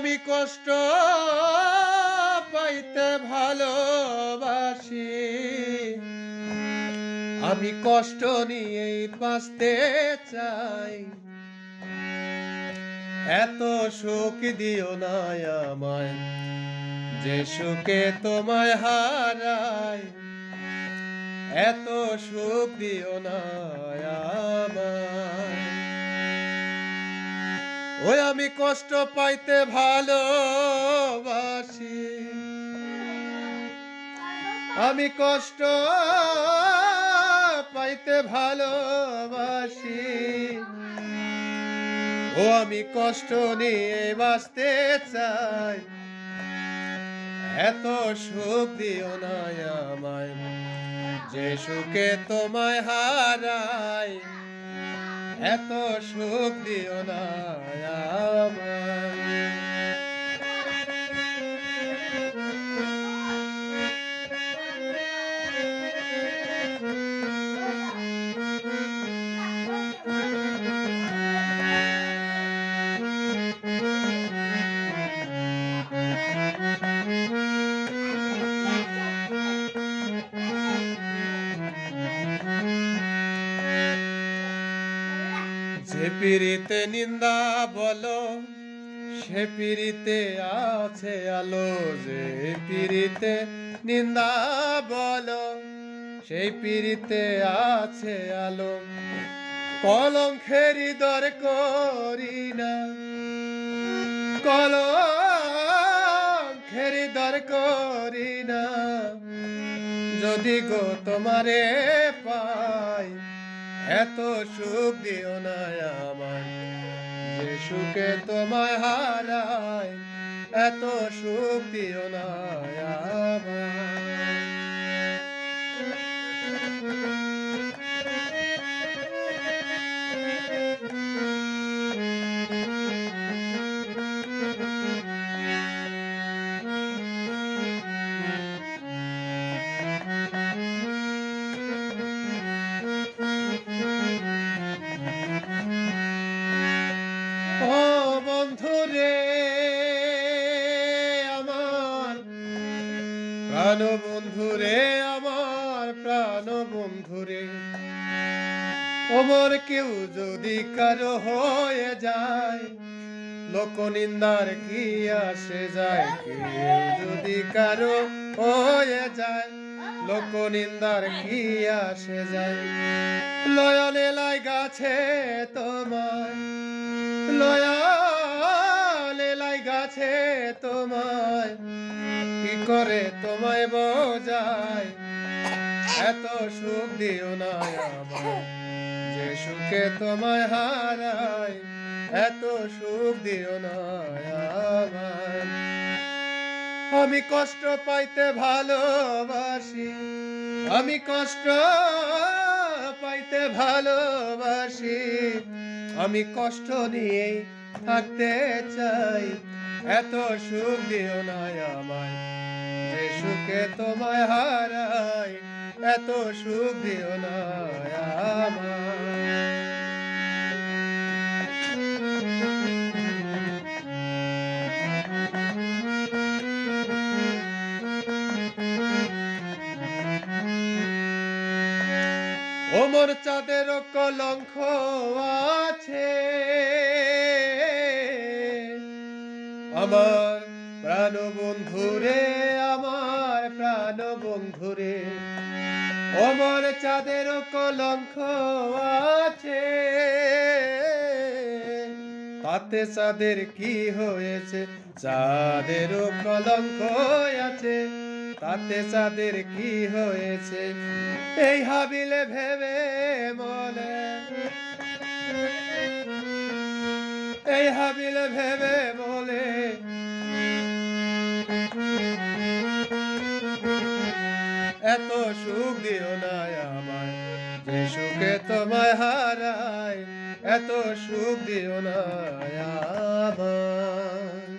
আমি কষ্ট পাইতে ভালোবাসি। আমি কষ্ট নিয়েই বাঁচতে চাই। এত সুখ দিও না আমায়, যে সুখে তোমায় হারাই এত সুখ দিও না আমায়। ওই আমি কষ্ট পাইতে ভালোবাসি। আমি কষ্ট পাইতে ভালোবাসি। ও আমি কষ্ট নিয়ে বাঁচতে চাই। এত সুখ দিও না আমায়। যে সুখে তোমায় হারাই। এত সুখ দিও না আমায়। পিড়িতে নিন্দা বলো, সে পিড়িতে আছে আলো। যে পিড়িতে নিন্দা বলো, সেই পিড়িতে আছে আলো। কলম খেরি দর করি না, কলঙ্কেরি দর করি না। যদি গো তোমারে পাই এত সুখ দিও না আমার যে সুখে তোমায় হারায় এত সুখ দিও না আমায়। প্রাণ বন্ধু রে আমার প্রাণ বন্ধু রে ওমর কেউ যদি কারও হয়ে যায় লোক নিন্দার কি আসে যায়? কেউ যদি কারও হয়ে যায় লোক নিন্দার কি আসে যায়? লয়নে লাই গাছে তোমার লয়ালে গাছে তোমায়? কি করে তোমায় বোঝায়? এত সুখ দিও না আমায়, যে সুখে তোমায় হারাই এত সুখ দিও না আমায়। আমি কষ্ট পাইতে ভালোবাসি, আমি কষ্ট পাইতে ভালোবাসি। আমি কষ্ট নিয়ে থাকতে চাই এত সুখ দিও আমায়, যে সুখে তোমায় হারাই, এত সুখ দিও না ওমর চাঁদের কলঙ্ক আমার প্রাণ বন্ধুরে আমার প্রাণ বন্ধুরে ওমর চাঁদের কলঙ্ক আছে। তাতে চাঁদের কি হয়েছে? চাঁদেরও কলঙ্ক আছে। তাতে চাঁদের কি হয়েছে? এই হাবিলে ভেবে মনে এই হাবিল ভেবে বলে। এত সুখ দিও না আমায়, যে সুখে তোমায় হারায়, এত সুখ দিও না আমায়।